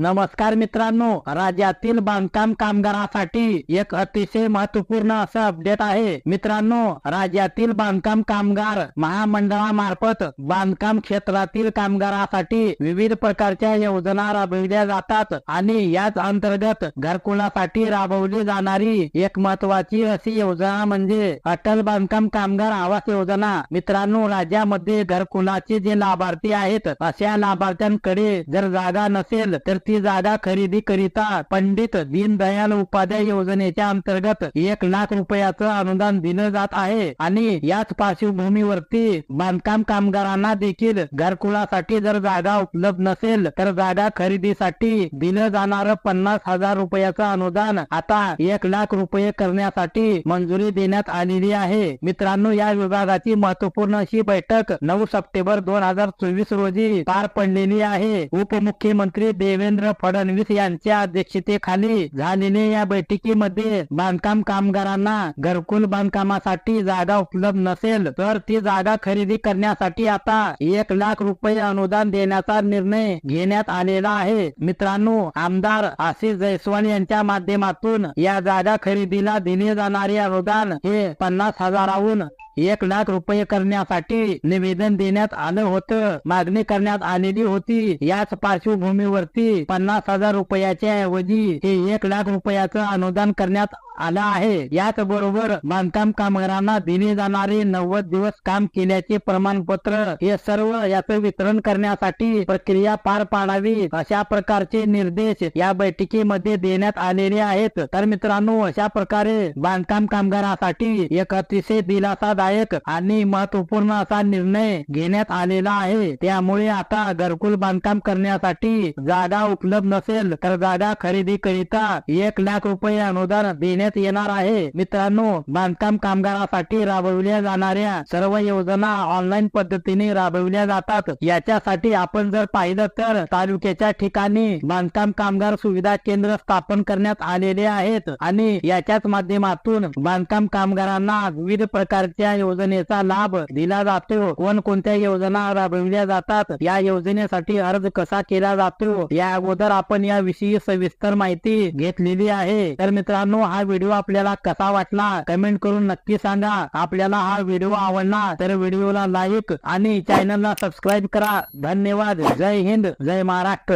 नमस्कार मित्रांनो राज्यातील बांधकाम कामगारांसाठी एक अतिशय महत्त्वपूर्ण असं अपडेट आहे. मित्रांनो राज्यातील बांधकाम कामगार महामंडळामार्फत बांधकाम क्षेत्रातील कामगारांसाठी विविध प्रकारच्या योजना राबविल्या जातात आणि याच अंतर्गत घरकुलासाठी राबवली जाणारी एक महत्वाची अशी योजना म्हणजे अटल बांधकाम कामगार आवास योजना. मित्रांनो राज्यामध्ये घरकुलाचे जे लाभार्थी आहेत अशा लाभार्थ्यांकडे जर जागा नसेल तर ती जागा खरेदी करिता पंडित दीनदयाल उपाध्याय योजनेच्या अंतर्गत एक लाख रुपयाचं अनुदान दिलं जात आहे. आणि याच पार्श्वभूमीवरती बांधकाम कामगारांना देखील घरकुलासाठी जर जागा उपलब्ध नसेल तर जागा खरेदीसाठी दिलं जाणारं पन्नास हजार रुपयाचं अनुदान आता एक लाख रुपये करण्यासाठी मंजुरी देण्यात आलेली आहे. मित्रांनो या विभागाची महत्त्वपूर्ण अशी बैठक नऊ सप्टेंबर दोन हजार चोवीस रोजी पार पडलेली आहे. उपमुख्यमंत्री देवेंद्र देवेंद्र फडणवीस यांच्या अध्यक्षतेखाली झालेल्या या बैठकीमध्ये बांधकाम कामगारांना घरकुल बांधकामासाठी जागा उपलब्ध नसेल तर ती जागा खरेदी करण्यासाठी आता एक लाख रुपये अनुदान देण्याचा निर्णय घेण्यात आलेला आहे. मित्रांनो आमदार आशिष जयस्वाल यांच्या माध्यमातून या जागा खरेदीला दिले जाणारे अनुदान हे पन्नास हजाराहून एक लाख रुपये करण्यासाठी निवेदन देण्यात आलं होतं. मागणी करण्यात आलेली होती. याच पार्श्वभूमीवरती पन्नास हजार रुपयाच्या ऐवजी हे एक लाख रुपयाचं अनुदान करण्यात आलं आहे. याच बरोबर बांधकाम कामगारांना दिले जाणारे नव्वद दिवस काम केल्याचे प्रमाणपत्र हे सर्व याचं वितरण करण्यासाठी प्रक्रिया पार पाडावी अशा प्रकारचे निर्देश या बैठकीमध्ये देण्यात आलेले आहेत. तर मित्रांनो अशा प्रकारे बांधकाम कामगारांसाठी एक अतिशय दिलासादायक आणि महत्त्वपूर्ण असा निर्णय घेण्यात आलेला आहे. त्यामुळे आता घरकुल बांधकाम करण्यासाठी जागा उपलब्ध नसेल तर जागा खरेदी करिता एक लाख रुपये अनुदान देण्यात येणार आहे. मित्रांनो बांधकाम कामगारासाठी राबविल्या जाणाऱ्या सर्व योजना ऑनलाईन पद्धतीने राबविल्या जातात. याच्यासाठी आपण जर पाहिलं तर तालुक्याच्या ठिकाणी बांधकाम कामगार सुविधा केंद्र स्थापन करण्यात आलेले आहेत आणि याच्याच माध्यमातून बांधकाम कामगारांना विविध प्रकारच्या योजनेचा लाभ दिला जातो? कोणकोणत्या योजना राबविल्या जातात? या योजनेसाठी अर्ज कसा केला जातो? या अगोदर आपण याविषयी सविस्तर माहिती घेतलेली आहे. तर मित्रांनो हा व्हिडिओ आपल्याला कसा वाटला? कमेंट करून नक्की सांगा. आपल्याला हा व्हिडिओ आवडला तर व्हिडिओला लाईक आणि चॅनलला सबस्क्राईब करा. धन्यवाद. जय हिंद. जय महाराष्ट्र.